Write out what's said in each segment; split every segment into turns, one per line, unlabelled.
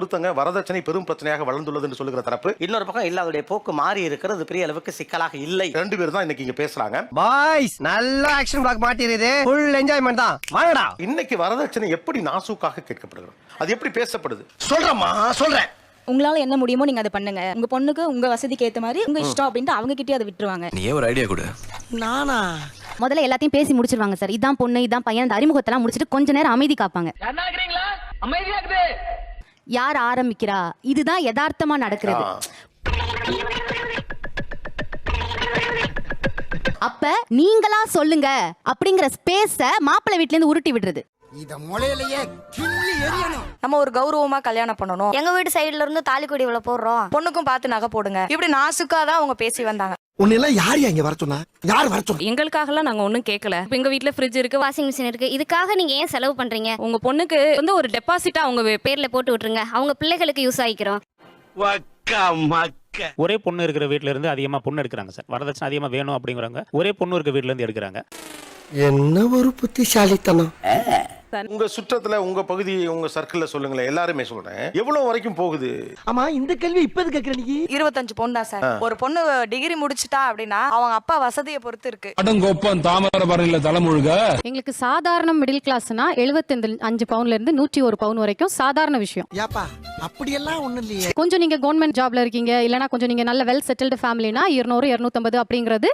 ஒருத்தங்க வரதட்சணை பெரும் பிரச்சனையாக வளர்ந்துள்ளது என்று சொல்லுகிற தரப்பு.
இன்னொரு பக்கம் இல்ல அதோடைய போக்கு மாறி இருக்கிறது பெரிய அளவுக்கு சிக்கலாக இல்லை.
ரெண்டு பேர் தான் இன்னைக்கு இங்க பேசுறாங்க.
பாய்ஸ் நல்ல ஆக்ஷன் பிளாக் மாட்டிருது ஃபுல் என்ஜாய்மெண்ட் தான். வாங்கடா.
இன்னைக்கு வரதட்சணை எப்படி நாசூக்காக கேட்கப்படுகிறது? அது எப்படி பேசப்படுது?
சொல்றேம்மா சொல்றேன்.
உங்களால என்ன முடியுமோ நீங்க அதை பண்ணுங்க. உங்க பொண்ணுக்கு உங்க வசதிக்கு ஏத்த மாதிரி உங்க இஷ்டம் அப்படின்ட்டு அவங்க கிட்டே அதை விட்டுருவாங்க.
நீயே ஒரு ஐடியா கொடு.
நானா?
முதல்ல எல்லாத்தையும் பேசி முடிச்சிருவாங்க சார். இதான் பொண்ணு இதான் பையன் அந்த அறிமுகத்தெல்லாம் முடிச்சிட்டு கொஞ்ச நேரம் அமைதி காப்பாங்க. யார் ஆரம்பிக்கிறா? இதுதான் யதார்த்தமா நடக்கிறது. அப்ப நீங்களா சொல்லுங்க அப்படிங்கிற ஸ்பேஸ மாப்பிள்ளை வீட்ல இருந்து உருட்டி விடுறது.
இத முளையிலேயே கிள்ளி எரியணும்
நம்ம ஒரு கௌரவமா கல்யாணம் பண்ணணும்.
எங்க வீட்டு சைடுல இருந்து தாலிக்கொடி இவ்வளவு போடுறோம்.
பொண்ணுக்கும் பார்த்து நகை போடுங்க. இப்படி நாசுக்கா தான் அவங்க பேசி வந்தாங்க.
உன்னெல்லாம் யார் இங்க வர சொன்னா? யார் வர சொன்னா?
எங்களுக்காகலாம் நாங்க ஒண்ணும் கேட்கல இப்ப எங்க வீட்ல ஃப்ரிட்ஜ் இருக்கு.
வாஷிங் மிஷின் இருக்கு. இதுக்காக நீங்க ஏன் செலவு பண்றீங்க?
உங்க பொண்ணுக்கு வந்து ஒரு டெபாசிட்டா அவங்க
பேர்ல போட்டு விட்டுருங்க. அவங்க பிள்ளைகளுக்கு யூஸ் ஆகிக்கிறோம்.
ஒரே பொண்ணு இருக்கிற வீட்ல இருந்து அதிகமா பொண்ணு எடுக்கிறாங்க சார். வரதட்சணை அதிகமா வேணும் அப்படிங்கிறவங்க ஒரே பொண்ணு இருக்க வீட்ல இருந்து எடுக்கிறாங்க.
என்ன ஒரு புத்திசாலித்தனம்.
உங்க சுற்றத்துல உங்க பகுதி உங்க சர்க்கிள்ல சொல்லுங்களேன் எல்லாருமே சொல்றேன். எவ்வளவு வரைக்கும் போகுது?
ஆமா இந்த கேள்வி இப்ப எது கேக்குற நீ?
இருபத்தஞ்சு பொண்ணு தான் சார். ஒரு பொண்ணு டிகிரி முடிச்சிட்டா அப்படின்னா அவங்க அப்பா வசதியை பொறுத்து இருக்கு.
அடங்கொப்பம் தாமிரபரணியில தலைமுழுக.
எங்களுக்கு சாதாரண மிடில் கிளாஸ்னா எழுபத்தஞ்சு அஞ்சு பவுன்ல இருந்து நூற்றி ஒரு பவுன் வரைக்கும் சாதாரண விஷயம்.
ஏப்பா அப்படியெல்லாம் ஒண்ணு இல்லையே.
கொஞ்சம் நீங்க கவர்மெண்ட் ஜாப்ல இருக்கீங்க இல்லனா கொஞ்சம் நீங்க நல்ல வெல் செட்டில்டு ஃபேமிலினா இருநூறு இருநூத்தம்பது அப்படிங்கிறது.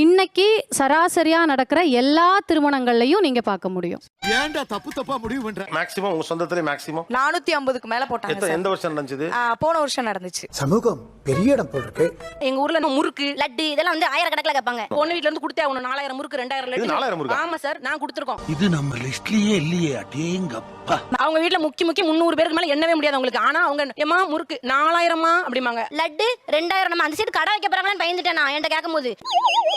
இன்னைக்கு சராசரியா நடக்கிற எல்லா திருமணங்கள்லயும் நீங்க பார்க்க முடியும்.
ஏன்டா தப்பு தப்பா முடிவு பண்ற?
மேக்ஸிமம் உங்க சொந்தத்திலே மேக்ஸிமம்
நானூத்தி ஐம்பதுக்கு மேல போட்டாங்க
எத்த-
சார்.
எந்த வருஷம் நடந்துச்சு?
ஆ, போன வருஷம் நடந்துச்சு.
சமூகம் பெரிய இடம் போல் இருக்கு
எங்க ஊர்ல நம்ம முறுக்கு
லட்டு இதெல்லாம் வந்து ஆயிரக்கணக்கில் கேட்பாங்க.
பொண்ணு வீட்ல இருந்து கொடுத்தே அவனு நாலாயிரம் முறுக்கு ரெண்டாயிரம்
இது நாலாயிரம் முறுக்கா?
ஆமா சார் நான் கொடுத்துருக்கோம்.
இது நம்ம லிஸ்ட்லயே இல்லையே அடேங்கப்பா.
அவங்க வீட்ல முக்கி முக்கி முந்நூறு பேருக்கு மேல எண்ணவே முடியாது அவங்களுக்கு. ஆனா அவங்க ஏமா முறுக்கு நாலாயிரமா அப்படிம்பாங்க.
லட்டு ரெண்டாயிரம் நம்ம அந்த சைடு கடை வைக்க போறாங்கன்னு பயந்துட்டேன் நான் என்கிட்ட கேட்கும்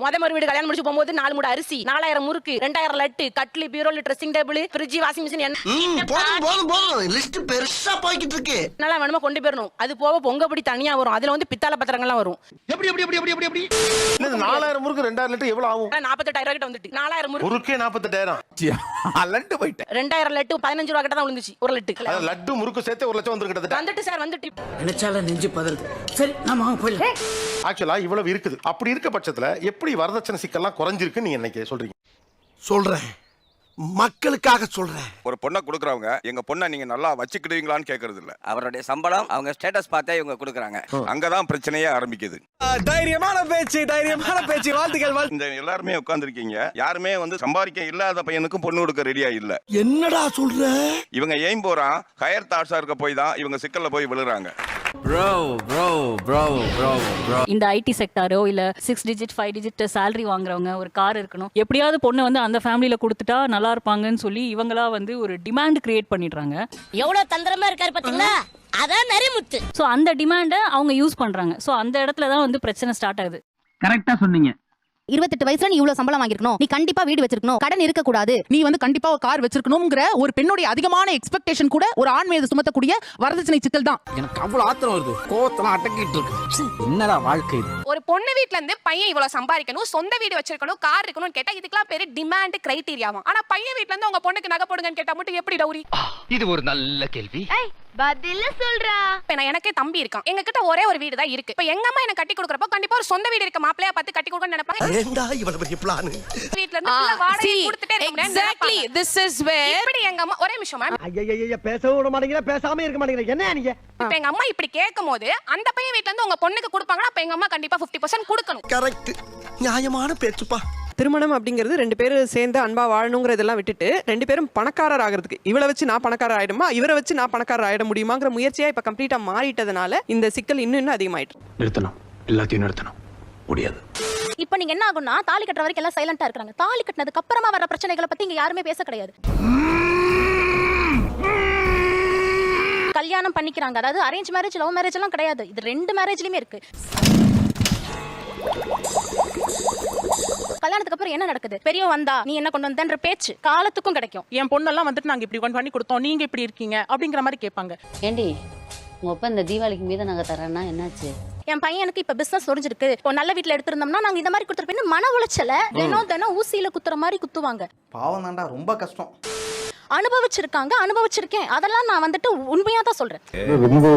முத மறு வீடு கல்யாணம் முடிச்சு போகும்போது நாலு மூட அரிசி நாலாயிரம் முறுக்கு ரெண்டாயிரம் லட்டு கட்லி பீரோல் dressing table fridge washing machine என்ன
போதும் போதும் போதும். லிஸ்ட் பெருசா போய்கிட்டு இருக்கு
என்னெல்லாம் வேணுமோ கொண்டு போயிடணும் அது போக பொங்கப்படி தனியா வரும். அதுல வந்து பித்தாள பத்திரங்கள்லாம் வரும்.
எப்படி எப்படி எப்படி எப்படி எப்படி
நாலாயிரம் முறுக்கு ரெண்டாயிரம் லிட்டர் எவ்வளவு ஆகும்?
நாற்பத்தெட்டாயிரம் கிட்ட வந்துட்டு. நாலாயிரம் முறுக்கு.
முறுக்கே நாற்பத்தெட்டாயிரம்
அலண்டு போயிட்டேன்.
ரெண்டாயிரம் லட்டு பதினஞ்சு ரூபா கிட்ட தான் விழுந்துச்சு. ஒரு லட்டு.
லட்டு முறுக்கு சேர்த்து ஒரு லட்சம் வந்துரு கிட்டத்தட்ட.
வந்துட்டு சார் வந்துட்டு.
நினைச்சால நெஞ்சு பதறது. சரி நாம வாங்க போயிடலாம்.
ஆக்சுவலா இவ்வளவு இருக்குது. அப்படி இருக்க பட்சத்துல எப்படி வரதட்சணை சிக்கல்லாம் குறைஞ்சிருக்குன்னு நீங்க நினைக்க சொல்றீங்க?
சொல்றேன். மக்களுக்காக சொல்றேன்.
ஒரு பொண்ணை கொடுக்குறவங்க எங்க பொண்ணை நீங்க நல்லா வச்சுக்கிடுவீங்களான்னு கேக்குறது இல்ல
அவருடைய சம்பளம் அவங்க ஸ்டேட்டஸ் பார்த்தே இவங்க கொடுக்குறாங்க.
அங்கதான் பிரச்சனையே ஆரம்பிக்குது.
தைரியமான பேச்சு தைரியமான பேச்சு வாழ்த்துக்கள் வாழ்த்து
இந்த எல்லாருமே உட்கார்ந்திருக்கீங்க. யாருமே வந்து சம்பாதிக்க இல்லாத பையனுக்கும் பொண்ணு கொடுக்க ரெடியா இல்ல.
என்னடா சொல்ற?
இவங்க ஏன் போறான்? ஹையர் தாட்ஸா இருக்க போய் தான் இவங்க சிக்கல்ல போய் விழுறாங்க.
இந்த ஐடி செக்டாரோ இல்ல six digit five digit salary வாங்குறவங்க ஒரு கார் இருக்கணும். எப்படியாவது பொண்ணை வந்து அந்த ஃபேமிலியில கொடுத்துட்டா நல்லா இருப்பாங்கன்னு சொல்லி இவங்களா வந்து ஒரு டிமாண்ட் கிரியேட் பண்ணிடுறாங்க.
எவ்வளவு தந்திரமா இருக்காரு பாத்தீங்களா? அதான் நரிமுத்து.
ஸோ அந்த டிமாண்டை அவங்க யூஸ் பண்றாங்க. ஸோ அந்த இடத்துல தான் வந்து பிரச்சனை ஸ்டார்ட் ஆகுது.
கரெக்டா சொன்னீங்க.
இருபத்தெட்டு வயசுல நீ இவ்வளவு சம்பளம் வாங்கிருக்கணும் நீ கண்டிப்பா வீடு வச்சிருக்கணும். கடன் இருக்க கூடாது
நீ வந்து கண்டிப்பா கார் வச்சிருக்கணுங்கிற ஒரு பெண்ணுடைய அதிகமான எக்ஸ்பெக்டேஷன் கூட ஒரு ஆண் மீது சுமத்தக்கூடிய வரதட்சணை சிக்கல் தான்
எனக்கு அவ்வளவு ஆத்திரம் வருது. கோவத்தெல்லாம் அடக்கிட்டு இருக்கு. என்னடா வாழ்க்கை இது?
ஒரு பொண்ணு வீட்ல இருந்து பையன் இவ்வளவு சம்பாதிக்கணும் சொந்த வீடு வச்சிருக்கணும் கார் இருக்கணும்னு கேட்டா இதுக்கெல்லாம் பேரு டிமாண்ட் கிரைட்டீரியாவும் ஆனா பையன் வீட்ல இருந்து உங்க பொண்ணுக்கு நகை போடுங்கன்னு கேட்டா மட்டும் எப்படி டவுரி
இது ஒரு நல்ல கேள்வி.
பதில சொல்றா.
இப்ப நான் எனக்கே தம்பி இருக்கான். எங்க கிட்ட ஒரே ஒரு வீடு தான் இருக்கு. இப்ப எங்க அம்மா எனக்கு கட்டி கொடுக்குறப்போ கண்டிப்பா ஒரு சொந்த வீடு இருக்க மாப்பிளையா பார்த்து கட்டி கொடுக்கணும்னு நினைப்பாங்க.
ஏண்டா இவ்வளவு பெரிய பிளான்
வீட்ல இருந்து ஆ வாடகை கொடுத்துட்டே இருக்க முடியாது திஸ் இஸ் வேர் இப்படி எங்க அம்மா ஒரே நிமிஷம் மேம்
ஐயா பேசவும் விட மாட்டேங்கிற பேசாம இருக்க மாட்டேங்கிற. என்ன நீங்க?
இப்ப எங்க அம்மா இப்படி கேட்கும் போது அந்த பையன் வீட்ல இருந்து உங்க பொண்ணுக்கு கொடுப்பாங்கன்னா அப்ப எங்க அம்மா கண்டிப்பா 50% கொடுக்கணும்.
கரெக்ட் நியாயமான பேச்சுப்பா.
திருமணம் அப்படிங்கிறது ரெண்டு பேரும் சேர்ந்து அன்பா வாழணுங்கிறதெல்லாம் விட்டுட்டு ரெண்டு பேரும் பணக்காரர் ஆகிறதுக்கு. இவளை வச்சு நான் பணக்காரர் ஆயிடுமா? இவரை வச்சு நான் பணக்காரர் ஆயிட முடியுமாங்கிற முயற்சியா இப்ப கம்ப்ளீட்டா மாறிட்டதுனால இந்த சிக்கல் இன்னும் இன்னும் அதிகமாயிட்டு
நிறுத்தணும். எல்லாத்தையும் நிறுத்தணும். முடியாது.
இப்போ நீங்க என்ன ஆகும்னா தாலி கட்டுற வரைக்கும் எல்லாம் சைலண்டா இருக்காங்க தாலி கட்டினதுக்கு அப்புறமா வர பிரச்சனைகளை பத்தி இங்க யாருமே பேச கிடையாது. கல்யாணம் பண்ணிக்கிறாங்க. அதாவது அரேஞ்ச் மேரேஜ் லவ் மேரேஜ் எல்லாம் கிடையாது. இது ரெண்டு மேரேஜ்லயுமே இருக்கு. கல்யாணத்துக்கு அப்புறம் என்ன நடக்குது? பெரியவன் வந்தா நீ என்ன கொண்டு வந்தன்ற பேச்சு காலத்துக்கும் கிடைக்கும்.
என் பொண்ணெல்லாம் வந்துட்டு நாங்க இப்படி பண்ணி கொடுத்தோம். நீங்க இப்படி இருக்கீங்க அப்படிங்கிற மாதிரி கேட்பாங்க.
ஏண்டி உங்க அப்பா இந்த தீபாவளிக்கு மீத நாங்க தரேன்னா என்னாச்சு?
என் பையனுக்கு இப்ப பிசினஸ் ஒரிஞ்சிருக்கு இப்போ நல்ல வீட்ல எடுத்திருந்தோம்னா நாங்க இந்த மாதிரி கொடுத்துருப்போம் மன உளைச்சல தினம் தினம் ஊசியில குத்துற மாதிரி குத்துவாங்க.
பாவம் தான்டா ரொம்ப கஷ்டம்.
அனுபவிச்சிருக்காங்க அனுபவிச்சிருக்கேன். அதெல்லாம் நான் வந்துட்டு உண்மையா தான் சொல்றேன்.
ரொம்ப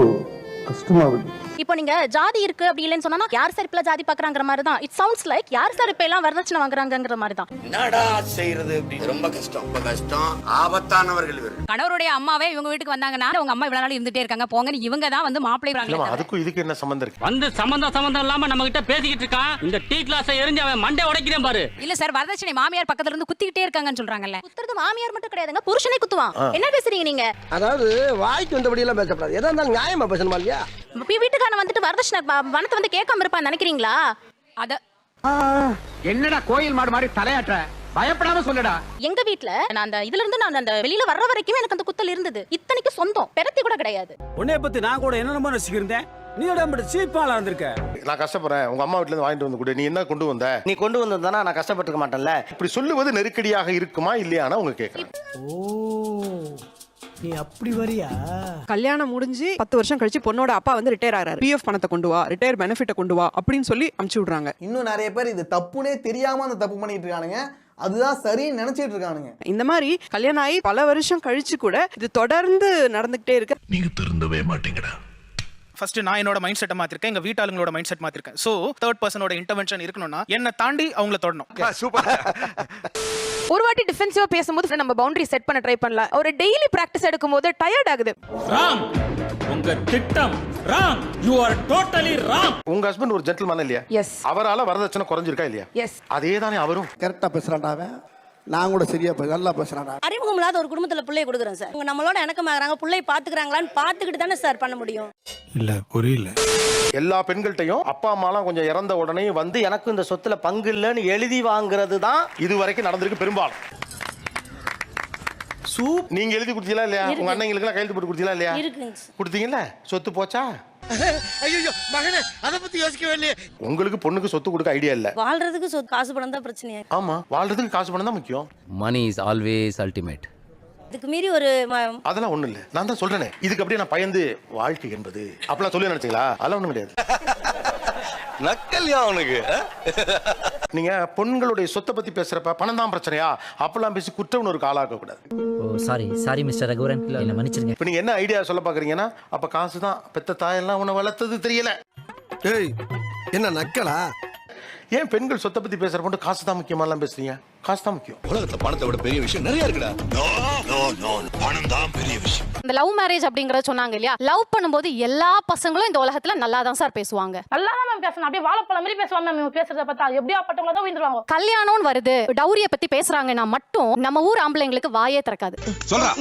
கஷ்டமா இருக்கு.
இப்போ நீங்க ஜாதி இருக்கு அப்படி இல்லைன்னு சொன்னா யார் சார் இப்ப ஜாதி பாக்குறாங்கிற மாதிரி தான் இட் சவுண்ட்ஸ் லைக் யார் சார் இப்ப எல்லாம் வரதட்சணை வாங்குறாங்கங்கிற மாதிரி தான்
என்னடா செய்யறது ரொம்ப கஷ்டம். ரொம்ப கஷ்டம். ஆபத்தானவர்கள் இவர்
கணவருடைய அம்மாவே இவங்க வீட்டுக்கு வந்தாங்கன்னா உங்க அம்மா இவ்வளவு நாள் இருந்துட்டே இருக்காங்க. போங்கன்னு இவங்க தான் வந்து மாப்பிள்ளை
அதுக்கும் இதுக்கு என்ன சம்மந்தம் இருக்கு?
வந்து சம்பந்தம் சம்பந்தம் இல்லாம நம்ம கிட்ட பேசிக்கிட்டு இருக்கான். இந்த டீ கிளாஸ் எரிஞ்சு அவன் மண்டை உடைக்கிறேன் பாரு.
இல்ல சார் வரதட்சணை மாமியார் பக்கத்துல இருந்து குத்திக்கிட்டே இருக்காங்கன்னு சொல்றாங்கல்ல.
குத்துறது மாமியார் மட்டும் கிடையாதுங்க புருஷனே குத்துவான். என்ன பேசுறீங்க நீங்க?
அதாவது வாய்க்கு வந்தபடி எல்லாம் பேசக்கூடாது. எதா இருந்தாலும் நியாயமா பேசணுமா இல்லையா?
வீட்டுக்காரன் வந்துட்டு வரதட்சணை பணத்தை வந்து கேட்காம இருப்பான்னு நினைக்கிறீங்களா?
அத
என்னடா கோயில் மாடு மாதிரி தலையாட்டுற? பயப்படாம சொல்லுடா.
எங்க வீட்ல நான் அந்த இதுல இருந்து நான் அந்த வெளியில வர்ற வரைக்கும் எனக்கு அந்த குத்தல் இருந்தது. இத்தனைக்கு சொந்தம். பெரத்தி கூட கிடையாது.
உன்னைய பத்தி நான் கூட என்னென்னமோ ரசிக்கிறேன் நீ உடம்பு சீப்பாலா இருந்திருக்க?
நான் கஷ்டப்படுறேன். உங்க அம்மா வீட்டுல இருந்து வாங்கிட்டு வந்து கொடு. நீ என்ன கொண்டு வந்த?
நீ கொண்டு வந்திருந்தானா நான் கஷ்டப்பட்டுக்க மாட்டேன்ல.
இப்படி சொல்லுவது நெருக்கடியாக இருக்குமா இல்லையானா உங்க கேட்கறேன்
நீ அப்படி வரியா?
கல்யாணம் முடிஞ்சு பத்து வருஷம் கழிச்சு பொண்ணோட அப்பா வந்து ரிட்டையர் ஆகிறாரு. பிஎஃப் பணத்தை கொண்டு வா ரிட்டையர் பெனிஃபிட்டை கொண்டு வா அப்படின்னு சொல்லி அமுச்சு விடுறாங்க.
இன்னும் நிறைய பேர் இது தப்புனே தெரியாம அந்த தப்பு பண்ணிட்டு இருக்கானுங்க. அதுதான் சரின்னு நினைச்சிட்டு இருக்கானுங்க.
இந்த மாதிரி கல்யாணம் ஆகி பல வருஷம் கழிச்சு கூட இது தொடர்ந்து நடந்துகிட்டே இருக்கு.
நீங்க திருந்தவே மாட்டீங்கடா.
ஃபர்ஸ்ட் நான் என்னோட மைண்ட் செட்டை மாத்திருக்கேன் எங்க வீட்டாளுங்களோட மைண்ட் செட் மாத்திருக்கேன் சோ தேர்ட் பர்சனோட இன்டர்வென்ஷன் இருக்கணும்னா என்ன தாண்டி அவங்கள தொடணும்.
சூப்பர்
ஒரு வாட்டி டிஃபென்சிவா பேசும்போது நம்ம பவுண்டரி செட் பண்ண ட்ரை பண்ணலாம். ஒரு டெய்லி பிராக்டிஸ் எடுக்கும்போது டயர்ட் ஆகுது.
ராம் உங்க திட்டம் Ram. You are totally Ram.
உங்க ஹஸ்பண்ட் ஒரு ஜென்டில்மேன் இல்லையா?
எஸ்
அவரால வரதட்சணை குறைஞ்சிருக்கா இல்லையா?
எஸ்
அதே தானே அவரும்
கரெக்டா பேசுறான்டா அவன். நான் கூட சரியா நல்லா பேசுறான்டா.
அறிமுகம் இல்லாத ஒரு குடும்பத்துல பிள்ளைய கொடுக்குறோம் சார். உங்க நம்மளோட இணக்கமாகறாங்க பிள்ளை பாத்துக்கிறாங்களான்னு பாத்துக்கிட்டு தானே சார் பண்ண முடியும்.
இல்ல புரியல.
எல்லா பெண்கள்கிட்டயும் அப்பா அம்மாலாம் கொஞ்சம் இறந்த உடனே வந்து
எனக்கு இந்த சொத்துல பங்கு இல்லைன்னு எழுதி வாங்குறது தான்
இது வரைக்கும் நடந்திருக்கு பெரும்பாலும். சூப் நீங்க எழுதி கொடுத்தீங்களா இல்லையா? உங்க அண்ணங்களுக்கு கையெழுத்து போட்டு கொடுத்தீங்களா இல்லையா?
இருக்குங்க
கொடுத்தீங்கல்ல? சொத்து போச்சா?
ஐயோ மகனே அத பத்தி யோசிக்கவே இல்லையே.
உங்களுக்கு பொண்ணுக்கு சொத்து கொடுக்க ஐடியா இல்ல.
வாழ்றதுக்கு காசு பணம் தான் பிரச்சனையா.
ஆமா வாழ்றதுக்கு காசு பணம் தான் முக்கியம்.
மணி இஸ் ஆல்வேஸ் அல்டிமேட்
இதுக்கு மீறி ஒரு ம-
அதெல்லாம் ஒண்ணும் இல்ல. நான் தான் சொல்றேனே. இதுக்கு அப்படியே நான் பயந்து வாழ்க்கை என்பது. அப்பெல்லாம் சொல்லி நினைச்சீங்களா? அதெல்லாம் ஒண்ணும் கிடையாது.
நக்கல்யா அவனுக்கு
நீங்க பொண்களுடைய சொத்தை பத்தி பேசுறப்ப பணம் தான் பிரச்சனையா? அப்பெல்லாம் பேசி குற்ற உணர்வுக்கு ஆளாக்க கூடாது.
Oh sorry sorry mister Raghuvaran. என்ன மன்னிச்சிருங்க
இப்ப நீங்க என்ன ஐடியா சொல்ல பாக்குறீங்கன்னா அப்ப காசு தான் பெத்த தாயெல்லாம் உன்னை வளர்த்தது தெரியல.
ஏய் என்ன நக்கலா?
ஏன் பெண்கள் சொத்தை பத்தி பேசுற பொண்ணு காசு தான் முக்கியமா எல்லாம் பேசுறீங்க? காசு தான் முக்கியம்.
உலகத்துல பணத்தை விட பெரிய விஷயம் நிறைய இருக்குடா. பணம் தான் பெரிய விஷயம்.
இந்த லவ் மேரேஜ் அப்படிங்கறத சொன்னாங்க இல்லையா? லவ் பண்ணும்போது எல்லா பசங்களும் இந்த உலகத்துல நல்லா தான் சார் பேசுவாங்க.
நல்லா தான் பேசணும். அப்படியே வாழைப்பழம் மாதிரி பேசுவாங்க மேம் பேசுறத பார்த்தா. எப்படியா பட்டவங்கள தான் விழுந்துருவாங்க
கல்யாணம்னு வருது. டௌரிய பத்தி பேசுறாங்கன்னா மட்டும் நம்ம ஊர் ஆம்பளைங்களுக்கு வாயே திறக்காது.
சொல்றா.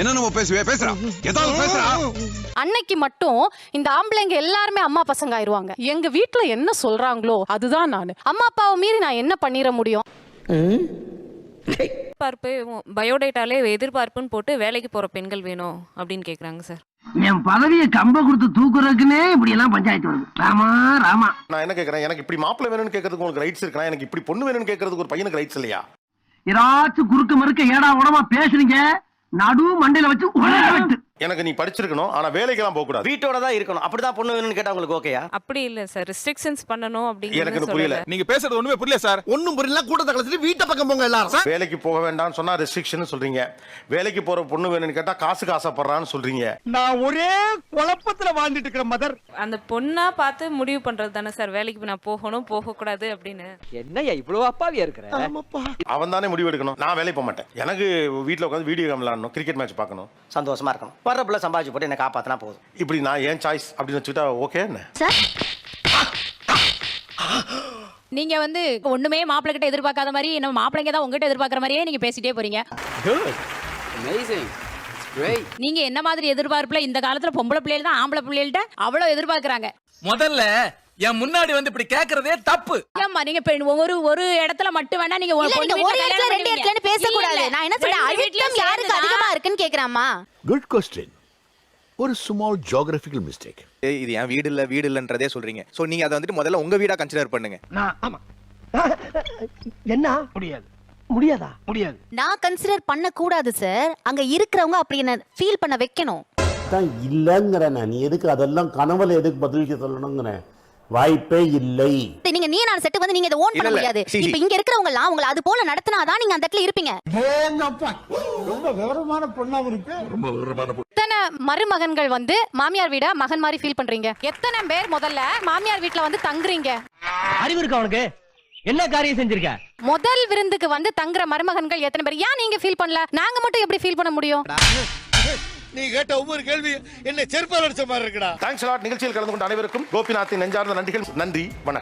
என்ன நம்ம பேசுவே? பேசுறா. ஏதாவது பேசுறா.
அன்னைக்கு மட்டும் இந்த ஆம்பளைங்க எல்லாருமே அம்மா பசங்க ஆயிருவாங்க. எங்க வீட்ல என்ன சொல்றாங்களோ அதுதான் நானு. அம்மா அப்பாவை மீறி நான் என்ன பண்ணிட முடியும்?
எதிர்பார்ப்பு பயோடேட்டாலே எதிர்பார்ப்புன்னு போட்டு வேலைக்கு போற பெண்கள் வேணும் அப்படின்னு கேக்குறாங்க சார்.
என் பதவியை கம்ப கொடுத்து தூக்குறதுக்குன்னே இப்படி எல்லாம் பஞ்சாயத்து வருது. ராமா ராமா.
நான் என்ன கேக்குறேன்? எனக்கு இப்படி மாப்பிள்ளை வேணும்னு கேட்கறதுக்கு உங்களுக்கு ரைட்ஸ் இருக்கா எனக்கு இப்படி பொண்ணு வேணும்னு கேட்கறதுக்கு ஒரு பையனுக்கு ரைட்ஸ் இல்லையா?
ஏதாச்சும் குறுக்க மறுக்க ஏடா உடமா பேசுறீங்க? நடு மண்டையில வச்சு விட்டு.
எனக்கு நீ படிச்சிருக்கணும் ஆனா வேலைக்கெல்லாம் போக கூடாது
வீட்டோட தான் இருக்கணும். அப்படிதான் பொண்ணு வேணும்னு கேட்டா உங்களுக்கு ஓகேயா
அப்படி இல்ல சார். ரெஸ்ட்ரிக்ஷன்ஸ் பண்ணணும்
எனக்கு இது புரியல.
நீங்க பேசுறது ஒண்ணுமே புரியல சார்.
ஒண்ணும் புரியல. கூட்டத்தை கலச்சிட்டு வீட்டை பக்கம் போங்க எல்லாரும்.
வேலைக்கு போக வேண்டாம்னு சொன்னா ரெஸ்ட்ரிக்ஷன் சொல்றீங்க. வேலைக்கு போற பொண்ணு வேணும்னு கேட்டா காசுக்கு ஆசைப்படுறான்னு சொல்றீங்க.
நான் ஒரே குழப்பத்துல வாழ்ந்துட்டு இருக்கிற மதர்
அந்த பொண்ணா பார்த்து முடிவு பண்றது தானே சார். வேலைக்கு நான் போகணும் போக கூடாது அப்படின்னு.
என்னய்யா இவ்வளவு அப்பாவியா இருக்கிற?
அவன் தானே முடிவு எடுக்கணும். நான் வேலைக்கு போக மாட்டேன். எனக்கு வீட்ல உட்காந்து வீடியோ கேம் விளாடணும் கிரிக்கெட் மேட்ச் பார்க்கணும்.
சந்தோஷமா இருக்கணும். வர்ற பிள்ளை சம்பாதிச்சு போட்டு என்ன காப்பாத்தினா போதும்.
இப்படி நான் ஏன் சாய்ஸ் அப்படின்னு வச்சுக்கிட்டா ஓகே என்ன?
நீங்க வந்து ஒண்ணுமே மாப்பிள்ளை கிட்ட எதிர்பார்க்காத மாதிரி நம்ம மாப்பிள்ளைங்க தான் உங்ககிட்ட எதிர்பார்க்கற மாதிரியே நீங்க பேசிட்டே போறீங்க. நீங்க என்ன மாதிரி எதிர்பார்ப்புல இந்த காலத்துல பொம்பளை பிள்ளைகள் தான் ஆம்பளை பிள்ளைகள்ட்ட அவ்வளவு எதிர்பார்க்கறாங்க.
முதல்ல என் முன்னாடி வந்து இப்படி கேக்குறதே தப்பு.
ஏம்மா நீங்க பெண் ஒரு ஒரு இடத்துல மட்டும் வேணா நீங்க ஒரு பொண்ணு
ஒரு
வீட்டுல
இடத்துல ரெண்டு இடத்துலன்னு பேசக்கூடாது
இல்ல, இல்ல.
நான் என்ன சொல்றேன்? அழுத்தம் யாருக்கு. அதிகமா இருக்குன்னு கேக்குறாமா
குட் கொஸ்டின் ஒரு ஸ்மால் ஜியோகிராபிக்கல் மிஸ்டேக்
இது என் வீடு இல்ல வீடு இல்லன்றதே சொல்றீங்க. சோ நீங்க அதை வந்துட்டு முதல்ல உங்க வீடா கன்சிடர் பண்ணுங்க.
ஆமா. என்ன? முடியாது. முடியாதா? முடியாது.
நான் கன்சிடர் பண்ண கூடாது சார் அங்க இருக்கிறவங்க அப்படி என்ன ஃபீல் பண்ண வைக்கணும்.
அதான் இல்லைங்கிறேன் நீ எதுக்கு அதெல்லாம் கனவுல எதுக்கு பதிலுக்கு சொல்லணுங்கிறேன்? வாய்ப்பே இல்லை.
நீங்க நீ நான் செட்டு வந்து நீங்க இதை ஓன் பண்ண. முடியாது. இப்ப இங்க இருக்கிறவங்க எல்லாம் உங்களை அது போல நடத்தினாதான் நீங்க அந்த இடத்துல இருப்பீங்க.
ரொம்ப விவரமான பொண்ணா இருக்கு
எத்தனை மருமகன்கள் வந்து மாமியார் வீட மகன் மாதிரி ஃபீல் பண்றீங்க? எத்தனை பேர் முதல்ல மாமியார் வீட்ல வந்து தங்குறீங்க?
அறிவு இருக்கா உனக்கு? என்ன காரியம் செஞ்சிருக்க?
முதல் விருந்துக்கு வந்து தங்குற மருமகன்கள் எத்தனை பேர்? ஏன் நீங்க ஃபீல் பண்ணல? நாங்க மட்டும் எப்படி ஃபீல் பண்ண முடியும்?
நீ கேட்ட ஒவ்வொரு கேள்வி என்ன செருப்பால் அடிச்ச மாதிரி இருக்குடா.
தேங்க்ஸ் லாட் நிகழ்ச்சியில் கலந்து கொண்ட அனைவருக்கும் கோபிநாத்தின் நெஞ்சார்ந்த நன்றிகள். நன்றி. வணக்கம்.